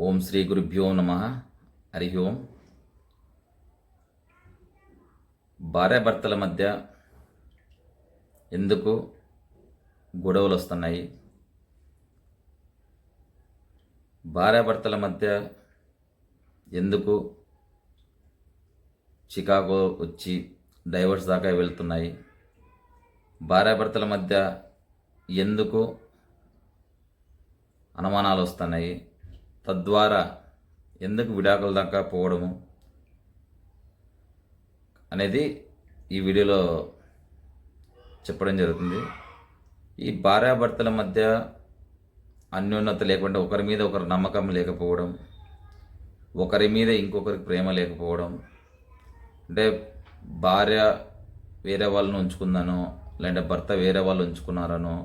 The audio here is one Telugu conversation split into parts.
ఓం శ్రీ గురుభ్యో నమ. హరి ఓం. భార్యాభర్తల మధ్య ఎందుకు గొడవలు వస్తున్నాయి భార్యాభర్తల మధ్య ఎందుకు చికాగో వచ్చి డైవర్స్ దాకా వెళ్తున్నాయి? భార్యాభర్తల మధ్య ఎందుకు అనుమానాలు వస్తున్నాయి తద్వారా ఎందుకు విడాకుల దాకా పోవడము అనేది ఈ వీడియోలో చెప్పడం జరుగుతుంది. ఈ భార్యాభర్తల మధ్య అన్యోన్యత లేకుండా ఒకరి మీద ఒకరు నమ్మకం లేకపోవడం ఒకరి మీద ఇంకొకరికి ప్రేమ లేకపోవడం అంటే భార్య వేరే వాళ్ళని ఉంచుకుందనో లేదంటే భర్త వేరే వాళ్ళు ఉంచుకున్నారనో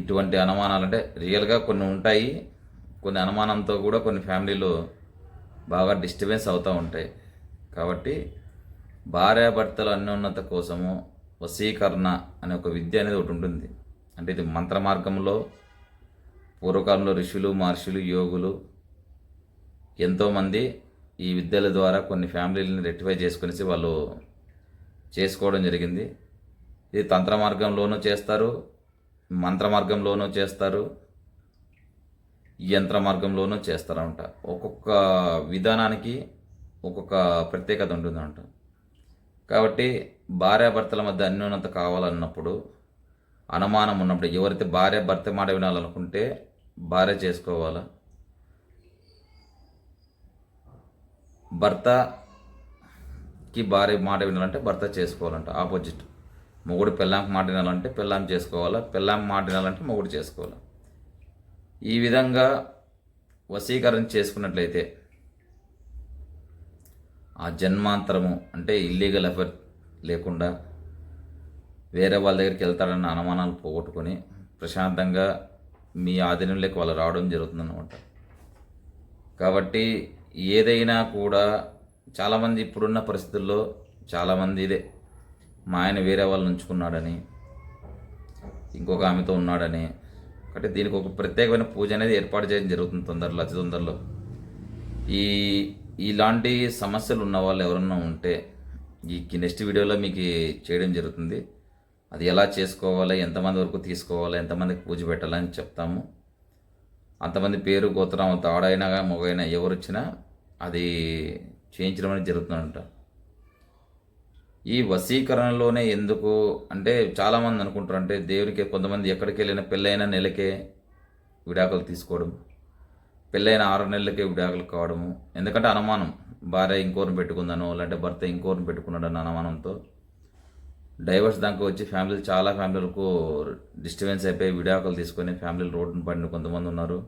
ఇటువంటి అనుమానాలు అంటే రియల్గా కొన్ని ఉంటాయి. కొన్ని అనుమానంతో కూడా కొన్ని ఫ్యామిలీలు బాగా డిస్టర్బెన్స్ అవుతూ ఉంటాయి. కాబట్టి భార్యాభర్తల అన్యోన్నత కోసము వశీకరణ అనే ఒక విద్య అనేది ఒకటి ఉంటుంది. అంటే ఇది మంత్ర మార్గంలో పూర్వకాలంలో ఋషులు మహర్షులు యోగులు ఎంతోమంది ఈ విద్యల ద్వారా కొన్ని ఫ్యామిలీలని రెక్టిఫై చేసుకునేసి వాళ్ళు చేసుకోవడం జరిగింది. ఇది తంత్ర మార్గంలోనూ చేస్తారు మంత్ర మార్గంలోనూ చేస్తారు. యంత్ర మార్గంలోనూ చేస్తారంట. ఒక్కొక్క విధానానికి ఒక్కొక్క ప్రత్యేకత ఉంటుందంట. కాబట్టి భార్యాభర్తల మధ్య అన్యోన్యత కావాలన్నప్పుడు అనుమానం ఉన్నప్పుడు ఎవరైతే భార్య భర్త మాట వినాలనుకుంటే భార్య చేసుకోవాలా? భర్తకి భార్య మాట వినాలంటే భర్త చేసుకోవాలంట. ఆపోజిట్. మొగుడు పెళ్ళాంకి మాట వినాలంటే పెళ్ళాం చేసుకోవాలా? పెళ్ళాం మాట వినాలంటే మొగుడు చేసుకోవాలా? ఈ విధంగా వశీకరణ చేసుకున్నట్లయితే ఆ జన్మాంతరము అంటే ఇల్లీగల్ ఎఫర్ లేకుండా వేరే వాళ్ళ దగ్గరికి వెళ్తాడన్న అనుమానాలు పోగొట్టుకొని ప్రశాంతంగా మీ ఆధీనంలోకి వాళ్ళు రావడం జరుగుతుందన్నమాట. కాబట్టి ఏదైనా కూడా చాలామంది ఇప్పుడున్న పరిస్థితుల్లో చాలామంది ఇదే. మా ఆయన వేరే వాళ్ళని ఉంచుకున్నాడని ఇంకొక ఆమెతో ఉన్నాడని అంటే దీనికి ఒక ప్రత్యేకమైన పూజ అనేది ఏర్పాటు చేయడం జరుగుతుంది తొందరలో అతి తొందరలో. ఈ ఇలాంటి సమస్యలు ఉన్న వాళ్ళు ఎవరన్నా ఉంటే ఈ నెక్స్ట్ వీడియోలో మీకు చేయడం జరుగుతుంది. అది ఎలా చేసుకోవాలి ఎంతమంది వరకు తీసుకోవాలి ఎంతమందికి పూజ పెట్టాలని చెప్తాము. అంతమంది పేరు గోత్రం తాడైనా మొగైనా ఎవరు వచ్చినా అది చేయించడం అనేది జరుగుతుందంట. ఈ వశీకరణలోనే ఎందుకు అంటే చాలామంది అనుకుంటారు అంటే దేవునికి కొంతమంది ఎక్కడికి వెళ్ళిన పెళ్ళైన నెలకే విడాకులు తీసుకోవడం పెళ్ళైన ఆరు నెలలకే విడాకులు కావడము ఎందుకంటే అనుమానం భార్య ఇంకోరిని పెట్టుకుందనో లేదంటే భర్త ఇంకోరిని పెట్టుకున్నాడన్న అనుమానంతో డైవర్స్ దాకా వచ్చి ఫ్యామిలీలు చాలా ఫ్యామిలీలకు డిస్టర్బెన్స్ అయిపోయి విడాకులు తీసుకొని ఫ్యామిలీలు రోడ్డును పడిన కొంతమంది ఉన్నారు.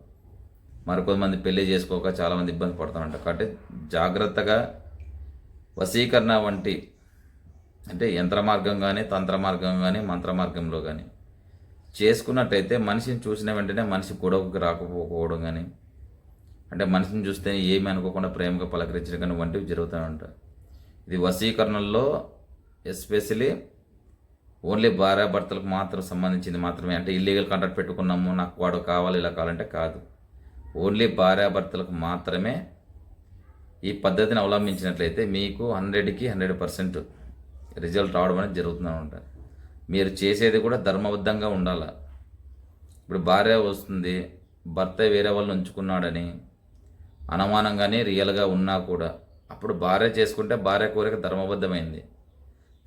మరికొంతమంది పెళ్ళి చేసుకోక చాలామంది ఇబ్బంది పడుతున్నారంట. కాబట్టి జాగ్రత్తగా వశీకరణ వంటి అంటే యంత్ర మార్గం కానీ తంత్ర మార్గం కానీ మంత్ర మార్గంలో కానీ చేసుకున్నట్టయితే మనిషిని చూసిన వెంటనే మనిషి గొడవకి రాకపోకపోవడం కానీ అంటే మనిషిని చూస్తే ఏమి అనుకోకుండా ప్రేమగా పలకరించడం కానీ వంటివి జరుగుతూ ఉంటాయి ఇది వశీకరణలో ఎస్పెషలీ ఓన్లీ భార్యాభర్తలకు మాత్రం సంబంధించింది మాత్రమే. అంటే ఇల్లీగల్ కాంట్రాక్ట్ పెట్టుకున్నాము నాకు వాడు కావాలి ఇలా కావాలంటే కాదు. ఓన్లీ భార్యాభర్తలకు మాత్రమే ఈ పద్ధతిని అవలంబించినట్లయితే మీకు హండ్రెడ్కి హండ్రెడ్ పర్సెంట్ రిజల్ట్ రావడం అనేది జరుగుతుందన్నమాట. మీరు చేసేది కూడా ధర్మబద్ధంగా ఉండాలి? ఇప్పుడు భార్య వస్తుంది భర్త వేరే వాళ్ళని ఉంచుకున్నాడని అనుమానంగానే రియల్గా ఉన్నా కూడా అప్పుడు భార్య చేసుకుంటే భార్య కోరిక ధర్మబద్ధమైంది.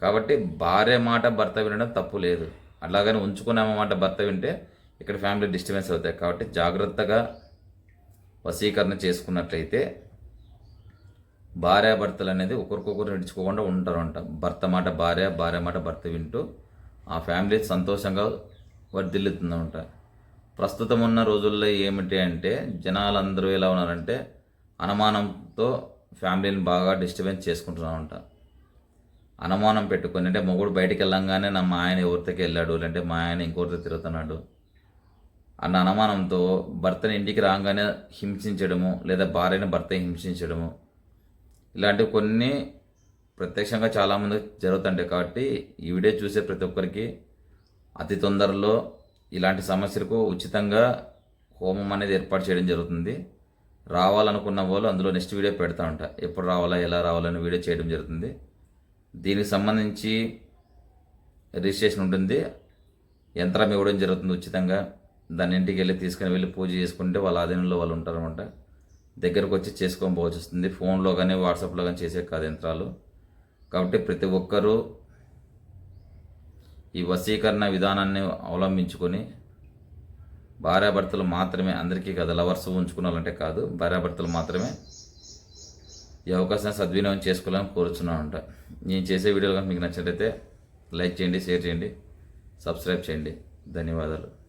కాబట్టి భార్య మాట భర్త వినడం తప్పు లేదు. అలాగని ఉంచుకునే మాట భర్త వింటే ఇక్కడ ఫ్యామిలీ డిస్టర్బెన్స్ అవుతాయి. కాబట్టి జాగ్రత్తగా వశీకరణ చేసుకున్నట్లయితే భార్యాభర్తలు అనేది ఒకరికొకరు నడుచుకోకుండా ఉంటారంట. భర్త మాట భార్య భార్య మాట భర్త వింటూ ఆ ఫ్యామిలీ సంతోషంగా వర్ధిల్లుతుందంట. ప్రస్తుతం ఉన్న రోజుల్లో ఏమిటి అంటే జనాలందరూ ఎలా ఉన్నారంటే అనుమానంతో ఫ్యామిలీని బాగా డిస్టర్బెన్స్ చేసుకుంటున్నామంట అనుమానం పెట్టుకొని అంటే మొగుడు బయటికి వెళ్ళంగానే నా మా ఆయన ఎవరితోకి వెళ్ళాడు లేదంటే మా ఆయన ఇంకోరితో తిరుగుతున్నాడు అన్న అనుమానంతో భర్తని ఇంటికి రాగానే హింసించడము లేదా భార్యని భర్త హింసించడము ఇలాంటివి కొన్ని ప్రత్యక్షంగా చాలామంది జరుగుతుంటాయి కాబట్టి ఈ వీడియో చూసే ప్రతి ఒక్కరికి అతి తొందరలో ఇలాంటి సమస్యలకు ఉచితంగా హోమం అనేది ఏర్పాటు చేయడం జరుగుతుంది. రావాలనుకున్న వాళ్ళు అందులో నెక్స్ట్ వీడియో పెడతా ఉంటా. ఎప్పుడు రావాలా ఎలా రావాలని వీడియో చేయడం జరుగుతుంది. దీనికి సంబంధించి రిజిస్ట్రేషన్ ఉంటుంది. యంత్రం ఇవ్వడం జరుగుతుంది ఉచితంగా. దాని ఇంటికి వెళ్ళి తీసుకుని వెళ్ళి పూజ చేసుకుంటే వాళ్ళ ఆధీనంలో వాళ్ళు ఉంటారనమాట దగ్గరకు వచ్చి చేసుకొని వస్తుంది. ఫోన్లో కానీ వాట్సాప్లో కానీ చేసే కాదు యంత్రాలు కాబట్టి ప్రతి ఒక్కరూ ఈ వశీకరణ విధానాన్ని అవలంబించుకొని భార్యాభర్తలు మాత్రమే అందరికీ కదా లవర్స్ ఉంచుకున్న కాదు భార్యాభర్తలు మాత్రమే ఈ అవకాశాన్ని సద్వినియోగం చేసుకోవాలని కోరుచున్నానంట. నేను చేసే వీడియోలు కనుక మీకు నచ్చినట్లయితే లైక్ చేయండి షేర్ చేయండి సబ్స్క్రైబ్ చేయండి. ధన్యవాదాలు.